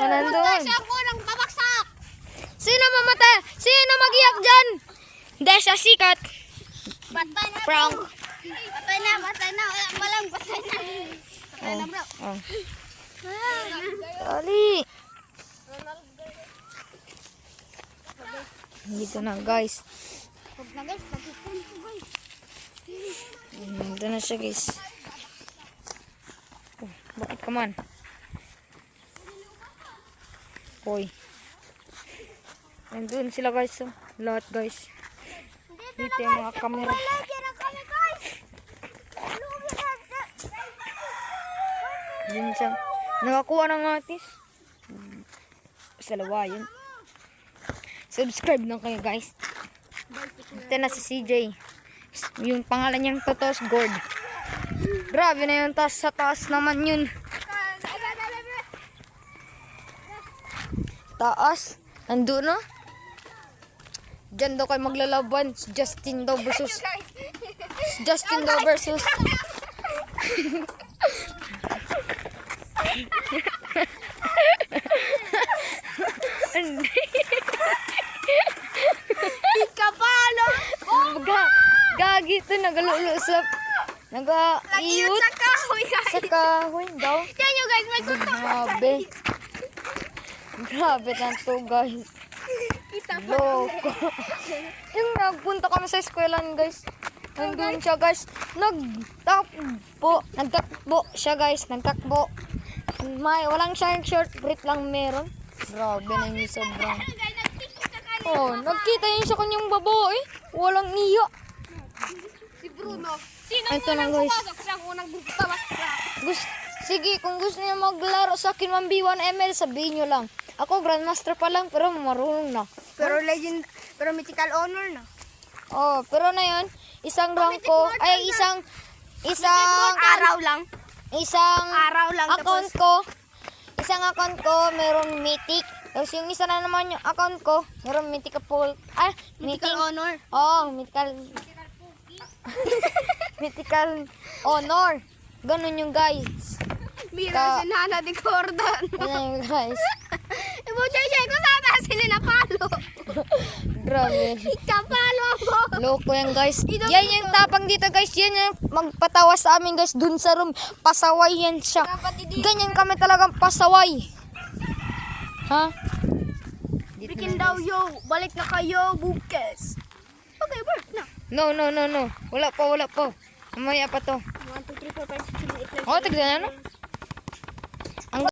Oh, nandun. Siya ko ng babaksak. Sino mamatay? Sino magiyak dyan? Hindi siya sikat. Patay na. Prank. Patay na, patay na. Wala pa lang, patay na. Patay na, bro. Oh. Dali. Dito na guys. Huwag na guys, nagkikun ko guys. Dito na siya guys. Oh, bakit ka man? Hoy. Nandun sila guys. Oh. Lahat guys. Dito yung mga guys. Yun siya. Nakakuha ng atis. Sa lawa yun. Subscribe na kayo guys. Ito na si CJ. Yung pangalan niyang totos Gord. Grabe na yung taas sa taas naman yun. Taas. Nandun na. Diyan daw kayo maglalaban. Si Justin daw versus... si Justin daw versus... Kapalo. Ga, gagi ito, nagalulusap. Nag-iiyot Sa kahoy guys. sa kahoy daw. Yan nyo guys, may kuto. Grabe. Grabe na to guys. Kita pa. Loko. Yung nagpunta kami sa eskwelahan guys. Nandun siya guys. Nagtakbo. Nagtakbo siya guys. Nagtakbo. May, walang siyang short brief lang meron. Grabe na yung sobrang. Oh, nagkita yun sa kanyang babae. Walang niya. Si Bruno. Sino Ito na, guys. Siya unang babaksak. Gus Sige, kung gusto niya maglaro sa akin 1v1 ML, sabihin nyo lang. Ako, Grandmaster pa lang, pero marunong na. Pero legend, pero mythical honor na. Oh, pero na yun, isang rank ko, ay isang, isang, Araw lang. isang Araw lang. account ko, isang account ko, merong mythic. Tapos yung isa na naman yung account ko, merong mythical, ah, mythic, mythical honor. oh, mythical, mythical honor. Ganun yung guys. Mira Ka- si Nana de Cordon. Ganun yung guys. Ibo Jay ko sa taas sila na palo. Grabe. Kapalo ako. Loko yan guys. Yan yung tapang dito guys. Yan yung magpatawa sa amin guys. Dun sa room. Pasaway yan siya. Ganyan kami talagang pasaway. Ha? Bikin daw yo. Balik na kayo bukas. Okay, work na. No, no, no, no. Wala pa, wala pa. Mamaya pa to. 1, 2, 3, 4, 5, 6, 7, 8, 9, Oh, tignan na no.